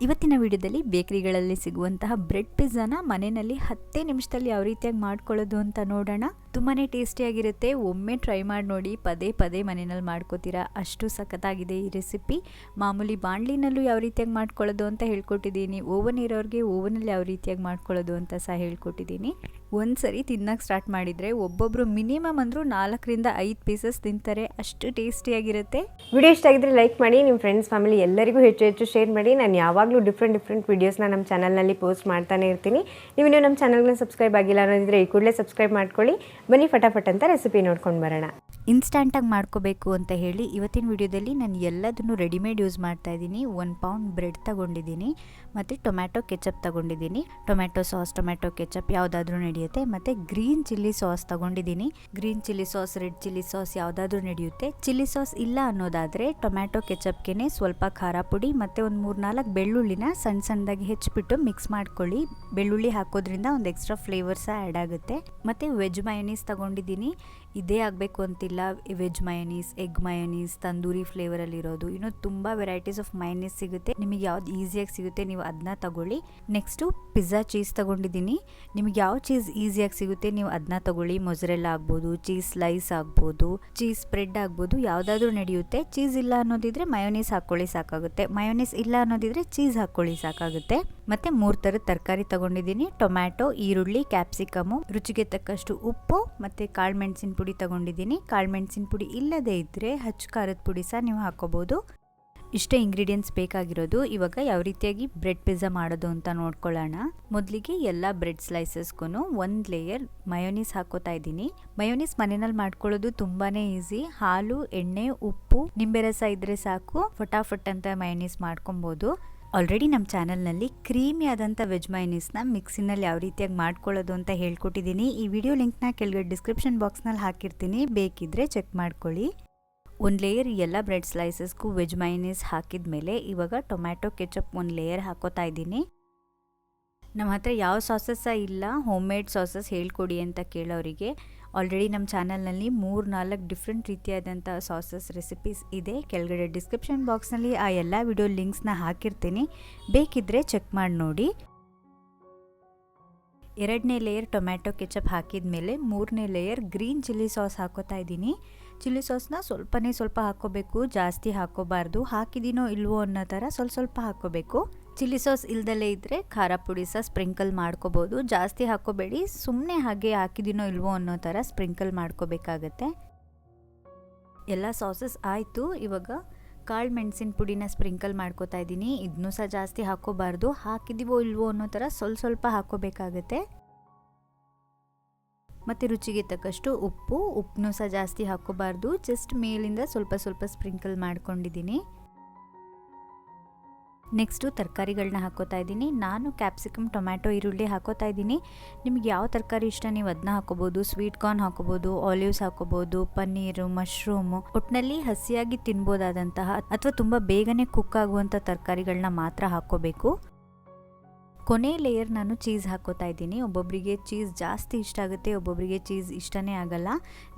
ಇವತ್ತಿನ ವಿಡಿಯೋದಲ್ಲಿ ಬೇಕರಿಗಳಲ್ಲಿ ಸಿಗುವಂತಹ ಬ್ರೆಡ್ ಪಿಜ್ಜಾನ ಮನೆಯಲ್ಲಿ ಹತ್ತೇ ನಿಮಿಷದಲ್ಲಿ ಯಾವ ರೀತಿಯಾಗಿ ಮಾಡ್ಕೊಳ್ಳೋದು ಅಂತ ನೋಡೋಣ. ತುಂಬಾ ಟೇಸ್ಟಿಯಾಗಿರುತ್ತೆ. ಒಮ್ಮೆ ಟ್ರೈ ಮಾಡಿ ನೋಡಿ, ಪದೇ ಪದೇ ಮನೆಯಲ್ಲಿ ಮಾಡ್ಕೋತೀರಾ? ಅಷ್ಟು ಸಖತ್ತಾಗಿದೆ ಈ ರೆಸಿಪಿ ಮಾಮೂಲಿ ಬಾಣಲಿನಲ್ಲೂ ಯಾವ ರೀತಿಯಾಗಿ ಮಾಡ್ಕೊಳ್ಳೋದು ಅಂತ ಹೇಳ್ಕೊಟ್ಟಿದ್ದೀನಿ. ಓವನ್ ಇರೋರಿಗೆ ಓವನಲ್ಲಿ ಯಾವ ರೀತಿಯಾಗಿ ಮಾಡ್ಕೊಳ್ಳೋದು ಅಂತ ಸಹ ಹೇಳ್ಕೊಟ್ಟಿದ್ದೀನಿ. ಒಂದು ಸರಿ ತಿನ್ನಕ್ಕೆ ಸ್ಟಾರ್ಟ್ ಮಾಡಿದರೆ ಒಬ್ಬೊಬ್ಬರು ಮಿನಿಮಮ್ ಅಂದರೂ ನಾಲ್ಕರಿಂದ ಐದು ಪೀಸಸ್ ತಿಂತಾರೆ. ಅಷ್ಟು ಟೇಸ್ಟಿಯಾಗಿರುತ್ತೆ. ವಿಡಿಯೋ ಇಷ್ಟ ಆಗಿದ್ರೆ ಲೈಕ್ ಮಾಡಿ ನಿಮ್ಮ ಫ್ರೆಂಡ್ಸ್ ಫ್ಯಾಮಿಲಿ ಎಲ್ಲರಿಗೂ ಹೆಚ್ಚು ಹೆಚ್ಚು ಶೇರ್ ಮಾಡಿ. ನಾನು ಯಾವಾಗಲೂ ಡಿಫ್ರೆಂಟ್ ಡಿಫ್ರೆಂಟ್ ವೀಡಿಯೋಸ್ನ ನಮ್ಮ ಚಾನಲ್ನಲ್ಲಿ ಪೋಸ್ಟ್ ಮಾಡ್ತಾನೆ ಇರ್ತೀನಿ. ನೀವು ನಮ್ಮ ಚಾನಲ್ನ ಸಬ್ಸ್ಕ್ರೈಬ್ ಆಗಿಲ್ಲ ಅನ್ನೋದಿದ್ರೆ ಈ ಕೂಡಲೇ ಸಬ್ಸ್ಕ್ರೈಬ್ ಮಾಡ್ಕೊಳ್ಳಿ. ಬನ್ನಿ ಫಟಾಫಟ್ ಅಂತ ರೆಸಿಪಿ ನೋಡ್ಕೊಂಡು ಬರೋಣ. ಇನ್ಸ್ಟಂಟಾಗಿ ಮಾಡ್ಕೋಬೇಕು ಅಂತ ಹೇಳಿ ಇವತ್ತಿನ ವಿಡಿಯೋದಲ್ಲಿ ನಾನು ಎಲ್ಲದನ್ನು ರೆಡಿಮೇಡ್ ಯೂಸ್ ಮಾಡ್ತಾ ಇದ್ದೀನಿ. ಒನ್ ಪೌಂಡ್ ಬ್ರೆಡ್ ತಗೊಂಡಿದ್ದೀನಿ ಮತ್ತು ಟೊಮ್ಯಾಟೊ ಕೆಚಪ್ ತಗೊಂಡಿದ್ದೀನಿ. ಟೊಮ್ಯಾಟೊ ಸಾಸ್ ಟೊಮ್ಯಾಟೊ ಕೆಚಪ್ ಯಾವುದಾದ್ರೂ ನಡೆಯುತ್ತೆ. ಮತ್ತು ಗ್ರೀನ್ ಚಿಲ್ಲಿ ಸಾಸ್ ತಗೊಂಡಿದ್ದೀನಿ. Green chilli sauce red chilli sauce ಯಾವುದಾದ್ರೂ ನಡೆಯುತ್ತೆ. ಚಿಲ್ಲಿ ಸಾಸ್ ಇಲ್ಲ ಅನ್ನೋದಾದರೆ ಟೊಮ್ಯಾಟೊ ಕೆಚಪ್ಗೆ ಸ್ವಲ್ಪ ಖಾರ ಪುಡಿ ಮತ್ತು ಒಂದು ಮೂರು ನಾಲ್ಕು ಬೆಳ್ಳುಳ್ಳಿನ ಸಣ್ಣ ಸಣ್ಣದಾಗಿ ಹೆಚ್ಚಿಬಿಟ್ಟು ಮಿಕ್ಸ್ ಮಾಡ್ಕೊಳ್ಳಿ. ಬೆಳ್ಳುಳ್ಳಿ ಹಾಕೋದ್ರಿಂದ ಒಂದು ಎಕ್ಸ್ಟ್ರಾ ಫ್ಲೇವರ್ಸ ಆ್ಯಡ್ ಆಗುತ್ತೆ. ಮತ್ತು ವೆಜ್ ಮಯೋನೀಸ್ ತಗೊಂಡಿದ್ದೀನಿ. ಇದೇ ಆಗಬೇಕು ಅಂತಿಲ್ಲ. Veg mayonnaise egg mayonnaise tandoori ಫ್ಲೇವರಲ್ಲಿರೋದು ಇನ್ನೂ ತುಂಬ ವೆರೈಟೀಸ್ ಆಫ್ ಮಯೋನೀಸ್ ಸಿಗುತ್ತೆ. ನಿಮಗೆ ಯಾವ್ದು ಈಸಿಯಾಗಿ ಸಿಗುತ್ತೆ ನೀವು ಅದನ್ನ ತಗೊಳ್ಳಿ. ನೆಕ್ಸ್ಟು ಪಿಜ್ಜಾ ಚೀಸ್ ತಗೊಂಡಿದ್ದೀನಿ. ನಿಮಗೆ ಯಾವ ಚೀಸ್ ಈಸಿಯಾಗಿ ಸಿಗುತ್ತೆ ನೀವು ಅದನ್ನ ತಗೊಳ್ಳಿ. ಮೊಸರೆಲ್ಲ ಆಗ್ಬೋದು ಚೀಸ್ ಸ್ಲೈಸ್ ಆಗ್ಬೋದು ಚೀಸ್ ಸ್ಪ್ರೆಡ್ ಆಗ್ಬೋದು, ಯಾವುದಾದ್ರೂ ನಡೆಯುತ್ತೆ. ಚೀಸ್ ಇಲ್ಲ ಅನ್ನೋದಿದ್ರೆ ಮಯೋನೀಸ್ ಹಾಕ್ಕೊಳ್ಳಿ ಸಾಕಾಗುತ್ತೆ. ಮಯೋನೀಸ್ ಇಲ್ಲ ಅನ್ನೋದಿದ್ರೆ ಚೀಸ್ ಹಾಕ್ಕೊಳ್ಳಿ ಸಾಕಾಗುತ್ತೆ. ಮತ್ತೆ ಮೂರು ಥರದ ತರಕಾರಿ ತಗೊಂಡಿದ್ದೀನಿ. ಟೊಮ್ಯಾಟೊ ಈರುಳ್ಳಿ ಕ್ಯಾಪ್ಸಿಕಮು ರುಚಿಗೆ ತಕ್ಕಷ್ಟು ಉಪ್ಪು, ಮತ್ತು ಕಾಳು ಮೆಣಸಿನ ಪುಡಿ ತಗೊಂಡಿದ್ದೀನಿ. ಕಾಳು ಮೆಣಸಿನ ಪುಡಿ ಇಲ್ಲದೇ ಇದ್ದರೆ ಹಚ್ಚು ಖಾರದ ಪುಡಿ ಸಹ ನೀವು ಹಾಕೋಬೋದು. ಇಷ್ಟೇ ಇಂಗ್ರೀಡಿಯೆಂಟ್ಸ್ ಬೇಕಾಗಿರೋದು. ಇವಾಗ ಯಾವ ರೀತಿಯಾಗಿ ಬ್ರೆಡ್ ಪಿಜ್ಜಾ ಮಾಡೋದು ಅಂತ ನೋಡ್ಕೊಳ್ಳೋಣ. ಮೊದಲಿಗೆ ಎಲ್ಲ ಬ್ರೆಡ್ ಸ್ಲೈಸಸ್ಗೂ ಒಂದು ಲೇಯರ್ ಮಯೋನೀಸ್ ಹಾಕೋತಾ ಇದ್ದೀನಿ. ಮಯೋನೀಸ್ ಮನೆಯಲ್ಲಿ ಮಾಡ್ಕೊಳ್ಳೋದು ತುಂಬಾ ಈಸಿ ಹಾಲು, ಎಣ್ಣೆ, ಉಪ್ಪು, ನಿಂಬೆ ರಸ ಇದ್ರೆ ಸಾಕು. ಫಟಾಫಟ್ ಅಂತ ಮಯೋನೀಸ್ ಮಾಡ್ಕೊಬೋದು. ಆಲ್ರೆಡಿ ನಮ್ಮ ಚಾನಲ್ನಲ್ಲಿ ಕ್ರೀಮಿ ಆದಂಥ ವೆಜ್ ಮೈನೀಸ್ನ ಮಿಕ್ಸಿನಲ್ಲಿ ಯಾವ ರೀತಿಯಾಗಿ ಮಾಡ್ಕೊಳ್ಳೋದು ಅಂತ ಹೇಳ್ಕೊಟ್ಟಿದ್ದೀನಿ. ಈ ವಿಡಿಯೋ ಲಿಂಕ್ನ ಕೆಳಗಡೆ ಡಿಸ್ಕ್ರಿಪ್ಷನ್ ಬಾಕ್ಸ್ನಲ್ಲಿ ಹಾಕಿರ್ತೀನಿ. ಬೇಕಿದ್ದರೆ ಚೆಕ್ ಮಾಡ್ಕೊಳ್ಳಿ. ಒಂದು ಲೇಯರ್ ಎಲ್ಲ ಬ್ರೆಡ್ ಸ್ಲೈಸಸ್ಗೂ ವೆಜ್ ಮೈನೀಸ್ ಹಾಕಿದ ಮೇಲೆ ಇವಾಗ ಟೊಮ್ಯಾಟೊ ಕೆಚಪ್ ಒಂದು ಲೇಯರ್ ಹಾಕೋತಾ ಇದ್ದೀನಿ. ನಮ್ಮ ಹತ್ರ ಯಾವ ಸಾಸಸ್ ಇಲ್ಲ ಹೋಮ್ ಮೇಡ್ ಸಾಸಸ್ ಹೇಳ್ಕೊಡಿ ಅಂತ ಕೇಳೋರಿಗೆ. ಆಲ್ರೆಡಿ ನಮ್ಮ ಚಾನಲ್ನಲ್ಲಿ ಮೂರು ನಾಲ್ಕು ಡಿಫ್ರೆಂಟ್ ರೀತಿಯಾದಂಥ ಸಾಸಸ್ ರೆಸಿಪೀಸ್ ಇದೆ. ಕೆಳಗಡೆ ಡಿಸ್ಕ್ರಿಪ್ಷನ್ ಬಾಕ್ಸ್ನಲ್ಲಿ ಆ ಎಲ್ಲ ವಿಡಿಯೋ ಲಿಂಕ್ಸ್ನ ಹಾಕಿರ್ತೀನಿ. ಬೇಕಿದ್ದರೆ ಚೆಕ್ ಮಾಡಿ ನೋಡಿ. ಎರಡನೇ ಲೇಯರ್ ಟೊಮ್ಯಾಟೊ ಕೆಚಪ್ ಹಾಕಿದ ಮೇಲೆ ಮೂರನೇ ಲೇಯರ್ ಗ್ರೀನ್ ಚಿಲ್ಲಿ ಸಾಸ್ ಹಾಕೋತಾ ಇದ್ದೀನಿ. ಚಿಲ್ಲಿ ಸಾಸ್ನ ಸ್ವಲ್ಪನೇ ಸ್ವಲ್ಪ ಹಾಕ್ಕೋಬೇಕು, ಜಾಸ್ತಿ ಹಾಕೋಬಾರ್ದು ಹಾಕಿದ್ದೀನೋ ಇಲ್ವೋ ಅನ್ನೋ ಥರ ಸ್ವಲ್ಪ ಸ್ವಲ್ಪ ಹಾಕ್ಕೋಬೇಕು. ಚಿಲ್ಲಿ ಸಾಸ್ ಇಲ್ದಲೇ ಇದ್ದರೆ ಖಾರ ಪುಡಿ ಸಹ ಸ್ಪ್ರಿಂಕಲ್ ಮಾಡ್ಕೋಬೋದು. ಜಾಸ್ತಿ ಹಾಕೋಬೇಡಿ ಸುಮ್ಮನೆ ಹಾಗೆ ಹಾಕಿದಿನೋ ಇಲ್ವೋ ಅನ್ನೋ ಥರ ಸ್ಪ್ರಿಂಕಲ್ ಮಾಡ್ಕೋಬೇಕಾಗತ್ತೆ. ಎಲ್ಲ ಸಾಸಸ್ ಆಯಿತು. ಇವಾಗ ಕಾಳು ಮೆಣಸಿನ ಪುಡಿನ ಸ್ಪ್ರಿಂಕಲ್ ಮಾಡ್ಕೋತಾ ಇದ್ದೀನಿ. ಇದನ್ನೂ ಸಹ ಜಾಸ್ತಿ ಹಾಕೋಬಾರ್ದು ಹಾಕಿದ್ದೀವೋ ಇಲ್ವೋ ಅನ್ನೋ ಥರ ಸ್ವಲ್ಪ ಸ್ವಲ್ಪ ಹಾಕೋಬೇಕಾಗತ್ತೆ ಮತ್ತು ರುಚಿಗೆ ತಕ್ಕಷ್ಟು ಉಪ್ಪು. ಉಪ್ಪನ್ನೂ ಸಹ ಜಾಸ್ತಿ ಹಾಕೋಬಾರ್ದು ಜಸ್ಟ್ ಮೇಲಿಂದ ಸ್ವಲ್ಪ ಸ್ವಲ್ಪ ಸ್ಪ್ರಿಂಕಲ್ ಮಾಡ್ಕೊಂಡಿದ್ದೀನಿ. ನೆಕ್ಸ್ಟು ತರಕಾರಿಗಳನ್ನ ಹಾಕೋತಾ ಇದ್ದೀನಿ. ನಾನು ಕ್ಯಾಪ್ಸಿಕಮ್ ಟೊಮ್ಯಾಟೊ ಈರುಳ್ಳಿ ಹಾಕೋತಾ ಇದ್ದೀನಿ. ನಿಮ್ಗೆ ಯಾವ ತರಕಾರಿ ಇಷ್ಟ? ನೀವು ಅದನ್ನ ಹಾಕೋಬೋದು ಸ್ವೀಟ್ ಕಾರ್ನ್ ಹಾಕೋಬೋದು ಆಲಿವ್ಸ್ ಹಾಕೋಬೋದು, ಪನ್ನೀರು ಮಶ್ರೂಮು ಒಟ್ಟಿನಲ್ಲಿ ಹಸಿಯಾಗಿ ತಿನ್ಬೋದಾದಂತಹ ಅಥವಾ ತುಂಬ ಬೇಗನೆ ಕುಕ್ ಆಗುವಂಥ ತರಕಾರಿಗಳನ್ನ ಮಾತ್ರ ಹಾಕೋಬೇಕು. ಕೊನೆ ಲೇಯರ್ ನಾನು ಚೀಸ್ ಹಾಕೋತಾ ಇದ್ದೀನಿ. ಒಬ್ಬೊಬ್ಬರಿಗೆ ಚೀಸ್ ಜಾಸ್ತಿ ಇಷ್ಟ ಆಗುತ್ತೆ ಒಬ್ಬೊಬ್ಬರಿಗೆ ಚೀಸ್ ಇಷ್ಟನೇ ಆಗಲ್ಲ.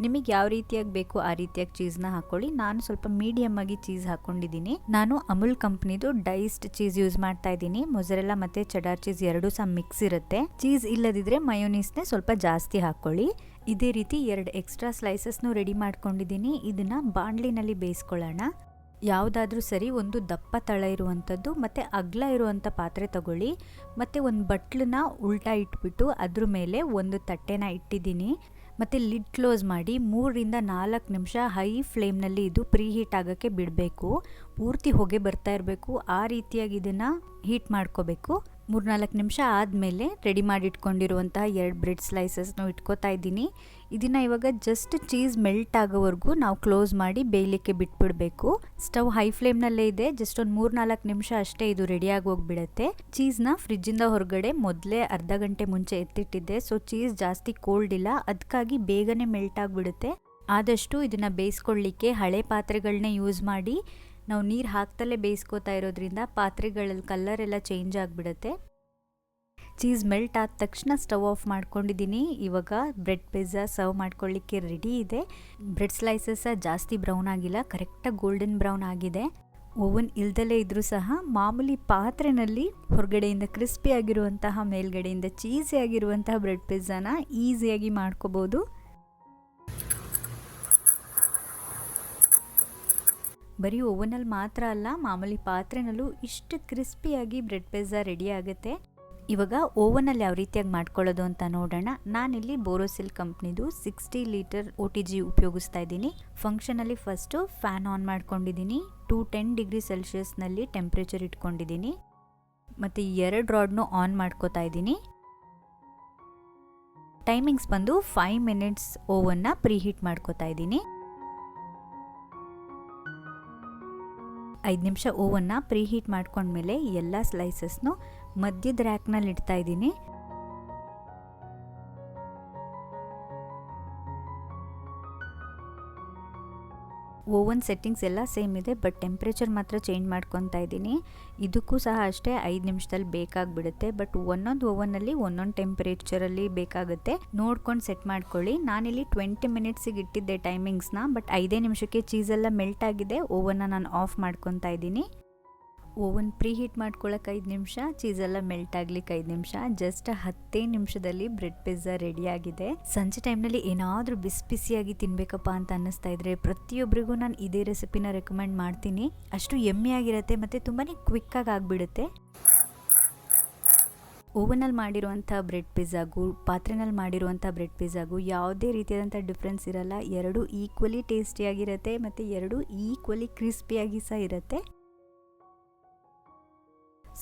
ನಿಮಗೆ ಯಾವ ರೀತಿಯಾಗಿ ಬೇಕು ಆ ರೀತಿಯಾಗಿ ಚೀಸ್ನ ಹಾಕೊಳ್ಳಿ. ನಾನು ಸ್ವಲ್ಪ ಮೀಡಿಯಮ್ ಆಗಿ ಚೀಸ್ ಹಾಕೊಂಡಿದ್ದೀನಿ. ನಾನು ಅಮುಲ್ ಕಂಪ್ನಿದು ಡೈಸ್ಡ್ ಚೀಸ್ ಯೂಸ್ ಮಾಡ್ತಾ ಇದ್ದೀನಿ. ಮೊಸರೆಲ್ಲ ಮತ್ತೆ ಚಡಾರ್ ಚೀಸ್ ಎರಡೂ ಸಹ ಮಿಕ್ಸ್ ಇರುತ್ತೆ. ಚೀಸ್ ಇಲ್ಲದಿದ್ದರೆ ಮಯೋನೀಸ್ನೇ ಸ್ವಲ್ಪ ಜಾಸ್ತಿ ಹಾಕೊಳ್ಳಿ. ಇದೇ ರೀತಿ ಎರಡು ಎಕ್ಸ್ಟ್ರಾ ಸ್ಲೈಸಸ್ನು ರೆಡಿ ಮಾಡ್ಕೊಂಡಿದ್ದೀನಿ. ಇದನ್ನ ಬಾಂಡ್ಲಿನಲ್ಲಿ ಬೇಯಿಸ್ಕೊಳ್ಳೋಣ. ಯಾವುದಾದ್ರೂ ಸರಿ ಒಂದು ದಪ್ಪ ತಳ ಇರುವಂಥದ್ದು ಮತ್ತು ಅಗ್ಲ ಇರುವಂಥ ಪಾತ್ರೆ ತಗೊಳ್ಳಿ. ಮತ್ತು ಒಂದು ಬಟ್ಲನ್ನ ಉಲ್ಟಾ ಇಟ್ಬಿಟ್ಟು ಅದ್ರ ಮೇಲೆ ಒಂದು ತಟ್ಟೆನ ಇಟ್ಟಿದ್ದೀನಿ. ಮತ್ತು ಲಿಡ್ ಕ್ಲೋಸ್ ಮಾಡಿ ಮೂರರಿಂದ ನಾಲ್ಕು ನಿಮಿಷ ಹೈ ಫ್ಲೇಮ್ನಲ್ಲಿ ಇದು ಪ್ರೀ ಹೀಟ್ ಆಗೋಕ್ಕೆ ಬಿಡಬೇಕು. ಪೂರ್ತಿ ಹೊಗೆ ಬರ್ತಾ ಇರಬೇಕು. ಆ ರೀತಿಯಾಗಿ ಇದನ್ನು ಹೀಟ್ ಮಾಡ್ಕೋಬೇಕು. ಮೂರ್ನಾಲ್ಕು ನಿಮಿಷ ಆದಮೇಲೆ ರೆಡಿ ಮಾಡಿ ಇಟ್ಕೊಂಡಿರುವಂತಹ ಎರಡು ಬ್ರೆಡ್ ಸ್ಲೈಸಸ್ನು ಇಟ್ಕೋತಾ ಇದ್ದೀನಿ. ಇದನ್ನು ಇವಾಗ ಜಸ್ಟ್ ಚೀಸ್ ಮೆಲ್ಟ್ ಆಗೋವರೆಗೂ ನಾವು ಕ್ಲೋಸ್ ಮಾಡಿ ಬೇಯಲಿಕ್ಕೆ ಬಿಟ್ಬಿಡಬೇಕು. ಸ್ಟವ್ ಹೈ ಫ್ಲೇಮ್ನಲ್ಲೇ ಇದೆ. ಜಸ್ಟ್ ಒಂದು ಮೂರ್ನಾಲ್ಕು ನಿಮಿಷ ಅಷ್ಟೇ ಇದು ರೆಡಿಯಾಗಿ ಹೋಗ್ಬಿಡುತ್ತೆ. ಚೀಸ್ನ ಫ್ರಿಜ್ಜಿಂದ ಹೊರಗಡೆ ಮೊದಲೇ ಅರ್ಧ ಗಂಟೆ ಮುಂಚೆ ಎತ್ತಿಟ್ಟಿದ್ದೆ. ಸೊ ಚೀಸ್ ಜಾಸ್ತಿ ಕೋಲ್ಡ್ ಇಲ್ಲ. ಅದಕ್ಕಾಗಿ ಬೇಗನೆ ಮೆಲ್ಟ್ ಆಗಿಬಿಡುತ್ತೆ. ಆದಷ್ಟು ಇದನ್ನು ಬೇಯಿಸ್ಕೊಳ್ಳಿಕ್ಕೆ ಹಳೆ ಪಾತ್ರೆಗಳನ್ನೇ ಯೂಸ್ ಮಾಡಿ ನಾವು ನೀರು ಹಾಕ್ತಲೇ ಬೇಯಿಸ್ಕೋತಾ ಇರೋದ್ರಿಂದ ಪಾತ್ರೆಗಳಲ್ಲಿ ಕಲರ್ ಎಲ್ಲ ಚೇಂಜ್ ಆಗಿಬಿಡುತ್ತೆ. ಚೀಸ್ ಮೆಲ್ಟ್ ಆದ ತಕ್ಷಣ ಸ್ಟವ್ ಆಫ್ ಮಾಡ್ಕೊಂಡಿದ್ದೀನಿ. ಇವಾಗ ಬ್ರೆಡ್ ಪಿಜ್ಜಾ ಸರ್ವ್ ಮಾಡ್ಕೊಳ್ಳಿಕ್ಕೆ ರೆಡಿ ಇದೆ. ಬ್ರೆಡ್ ಸ್ಲೈಸಸ್ ಜಾಸ್ತಿ ಬ್ರೌನ್ ಆಗಿಲ್ಲ ಕರೆಕ್ಟಾಗಿ ಗೋಲ್ಡನ್ ಬ್ರೌನ್ ಆಗಿದೆ. ಓವನ್ ಇಲ್ದಲೇ ಇದ್ದರೂ ಸಹ ಮಾಮೂಲಿ ಪಾತ್ರೆನಲ್ಲಿ ಹೊರಗಡೆಯಿಂದ ಕ್ರಿಸ್ಪಿ ಆಗಿರುವಂತಹ, ಮೇಲ್ಗಡೆಯಿಂದ ಚೀಸಿಯಾಗಿರುವಂತಹ ಬ್ರೆಡ್ ಪಿಜ್ಜಾನ ಈಸಿಯಾಗಿ ಮಾಡ್ಕೋಬೋದು. ಬರೀ ಓವನಲ್ಲಿ ಮಾತ್ರ ಅಲ್ಲ, ಮಾಮೂಲಿ ಪಾತ್ರೆನಲ್ಲೂ ಇಷ್ಟು ಕ್ರಿಸ್ಪಿಯಾಗಿ ಬ್ರೆಡ್ ಪಿಜ್ಜಾ ರೆಡಿ ಆಗುತ್ತೆ. ಇವಾಗ ಓವನಲ್ಲಿ ಯಾವ ರೀತಿಯಾಗಿ ಮಾಡ್ಕೊಳ್ಳೋದು ಅಂತ ನೋಡೋಣ. ನಾನಿಲ್ಲಿ ಬೋರೋಸಿಲ್ ಕಂಪ್ನಿದು sixty litre O T G ಉಪಯೋಗಿಸ್ತಾ ಇದ್ದೀನಿ. ಫಂಕ್ಷನಲ್ಲಿ ಫಸ್ಟು ಫ್ಯಾನ್ ಆನ್ ಮಾಡ್ಕೊಂಡಿದ್ದೀನಿ. ಟು ಟೆನ್ ಡಿಗ್ರಿ ಸೆಲ್ಸಿಯಸ್ನಲ್ಲಿ ಟೆಂಪ್ರೇಚರ್ ಇಟ್ಕೊಂಡಿದ್ದೀನಿ. ಮತ್ತು ಎರಡು ರಾಡ್ನು ಆನ್ ಮಾಡ್ಕೋತಾ ಇದ್ದೀನಿ. ಟೈಮಿಂಗ್ಸ್ ಬಂದು ಫೈವ್ ಮಿನಿಟ್ಸ್ ಓವನ್ನ ಪ್ರೀಹೀಟ್ ಮಾಡ್ಕೋತಾ ಇದ್ದೀನಿ. ಐದು ನಿಮಿಷ ಓವನ್ನ ಪ್ರೀಹೀಟ್ ಮಾಡ್ಕೊಂಡ್ಮೇಲೆ ಎಲ್ಲ ಸ್ಲೈಸಸ್ನು ಮಧ್ಯದ ರ್ಯಾಕ್ನಲ್ಲಿ ಇಡ್ತಾ ಇದ್ದೀನಿ. ಓವನ್ ಸೆಟ್ಟಿಂಗ್ಸ್ ಎಲ್ಲ ಸೇಮ್ ಇದೆ, ಬಟ್ ಟೆಂಪ್ರೇಚರ್ ಮಾತ್ರ ಚೇಂಜ್ ಮಾಡ್ಕೊತಾ ಇದ್ದೀನಿ. ಇದಕ್ಕೂ ಸಹ ಅಷ್ಟೇ ಐದು ನಿಮಿಷದಲ್ಲಿ ಬೇಕಾಗಿಬಿಡುತ್ತೆ, ಬಟ್ ಒಂದೊಂದು ಓವನಲ್ಲಿ ಒಂದೊಂದು ಟೆಂಪ್ರೇಚರಲ್ಲಿ ಬೇಕಾಗುತ್ತೆ. ನೋಡ್ಕೊಂಡು ಸೆಟ್ ಮಾಡ್ಕೊಳ್ಳಿ. ನಾನಿಲ್ಲಿ ಟ್ವೆಂಟಿ ಮಿನಿಟ್ಸಿಗೆ ಇಟ್ಟಿದ್ದೆ ಟೈಮಿಂಗ್ಸ್ನ ಬಟ್ ಐದೇ ನಿಮಿಷಕ್ಕೆ ಚೀಸೆಲ್ಲ ಮೆಲ್ಟ್ ಆಗಿದೆ, ಓವನ್ನ ನಾನು ಆಫ್ ಮಾಡ್ಕೊತಾ ಇದ್ದೀನಿ. ಓವನ್ ಪ್ರೀ ಹೀಟ್ ಮಾಡ್ಕೊಳ್ಳೋಕೆ ಐದು ನಿಮಿಷ ಚೀಸೆಲ್ಲ ಮೆಲ್ಟ್ ಆಗ್ಲಿಕ್ಕೆ ಐದು ನಿಮಿಷ, ಜಸ್ಟ್ ಹತ್ತೇ ನಿಮಿಷದಲ್ಲಿ ಬ್ರೆಡ್ ಪಿಜ್ಜಾ ರೆಡಿ ಆಗಿದೆ. ಸಂಜೆ ಟೈಮ್ನಲ್ಲಿ ಏನಾದರೂ ಬಿಸಿ ಬಿಸಿಯಾಗಿ ತಿನ್ಬೇಕಪ್ಪ ಅಂತ ಅನ್ನಿಸ್ತಾ ಇದ್ರೆ ಪ್ರತಿಯೊಬ್ಬರಿಗೂ ನಾನು ಇದೇ ರೆಸಿಪಿನ ರೆಕಮೆಂಡ್ ಮಾಡ್ತೀನಿ. ಅಷ್ಟು ಎಮ್ಮೆಯಾಗಿರುತ್ತೆ ಮತ್ತು ತುಂಬಾ ಕ್ವಿಕ್ಕಾಗಿ ಆಗಿಬಿಡುತ್ತೆ. ಓವನಲ್ಲಿ ಮಾಡಿರುವಂಥ ಬ್ರೆಡ್ ಪಿಜ್ಜಾಗೂ, ಪಾತ್ರೆನಲ್ಲಿ ಮಾಡಿರುವಂಥ ಬ್ರೆಡ್ ಪಿಜ್ಜಾಗೂ ಯಾವುದೇ ರೀತಿಯಾದಂಥ ಡಿಫ್ರೆನ್ಸ್ ಇರಲ್ಲ. ಎರಡೂ ಈಕ್ವಲಿ ಟೇಸ್ಟಿಯಾಗಿರುತ್ತೆ ಮತ್ತು ಎರಡೂ ಈಕ್ವಲಿ ಕ್ರಿಸ್ಪಿಯಾಗಿ ಸಹ ಇರುತ್ತೆ.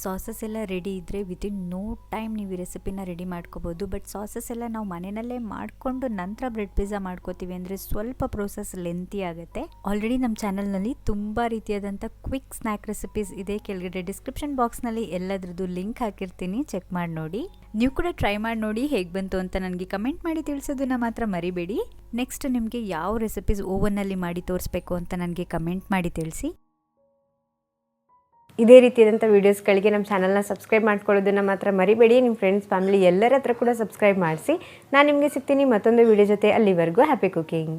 ಸಾಸಸ್ ಎಲ್ಲ ರೆಡಿ ಇದ್ದರೆ ವಿತಿನ್ ನೋ ಟೈಮ್ ನೀವು ಈ ರೆಸಿಪಿನ ರೆಡಿ ಮಾಡ್ಕೋಬೋದು. ಬಟ್ ಸಾಸಸ್ ಎಲ್ಲ ನಾವು ಮನೆಯಲ್ಲೇ ಮಾಡಿಕೊಂಡು ನಂತರ ಬ್ರೆಡ್ ಪಿಜ್ಜಾ ಮಾಡ್ಕೋತೀವಿ ಅಂದರೆ ಸ್ವಲ್ಪ ಪ್ರೋಸೆಸ್ ಲೆಂತಿ ಆಗುತ್ತೆ. ಆಲ್ರೆಡಿ ನಮ್ಮ ಚಾನಲ್ನಲ್ಲಿ ತುಂಬ ರೀತಿಯಾದಂಥ ಕ್ವಿಕ್ ಸ್ನ್ಯಾಕ್ ರೆಸಿಪೀಸ್ ಇದೆ ಕೆಳಗಡೆ. ಡಿಸ್ಕ್ರಿಪ್ಷನ್ ಬಾಕ್ಸ್ನಲ್ಲಿ ಎಲ್ಲದ್ರದ್ದು ಲಿಂಕ್ ಹಾಕಿರ್ತೀನಿ. ಚೆಕ್ ಮಾಡಿ ನೋಡಿ. ನೀವು ಕೂಡ ಟ್ರೈ ಮಾಡಿ ನೋಡಿ ಹೇಗೆ ಬಂತು ಅಂತ ನನಗೆ ಕಮೆಂಟ್ ಮಾಡಿ ತಿಳಿಸೋದನ್ನ ಮಾತ್ರ ಮರಿಬೇಡಿ. ನೆಕ್ಸ್ಟ್ ನಿಮಗೆ ಯಾವ ರೆಸಿಪೀಸ್ ಓವನ್ನಲ್ಲಿ ಮಾಡಿ ತೋರಿಸ್ಬೇಕು ಅಂತ ನನಗೆ ಕಮೆಂಟ್ ಮಾಡಿ ತಿಳಿಸಿ. ಇದೇ ರೀತಿಯಾದಂಥ ವೀಡಿಯೋಸ್ಗಳಿಗೆ ನಮ್ಮ ಚಾನಲ್ನ ಸಬ್ಸ್ಕ್ರೈಬ್ ಮಾಡ್ಕೊಳ್ಳೋದನ್ನು ಮಾತ್ರ ಮರಿಬೇಡಿ. ನಿಮ್ಮ ಫ್ರೆಂಡ್ಸ್ ಫ್ಯಾಮಿಲಿ ಎಲ್ಲರ ಹತ್ರ ಕೂಡ ಸಬ್ಸ್ಕ್ರೈಬ್ ಮಾಡಿಸಿ. ನಾನು ನಿಮಗೆ ಸಿಗ್ತೀನಿ ಮತ್ತೊಂದು ವೀಡಿಯೋ ಜೊತೆ ಅಲ್ಲಿವರೆಗೂ. Happy cooking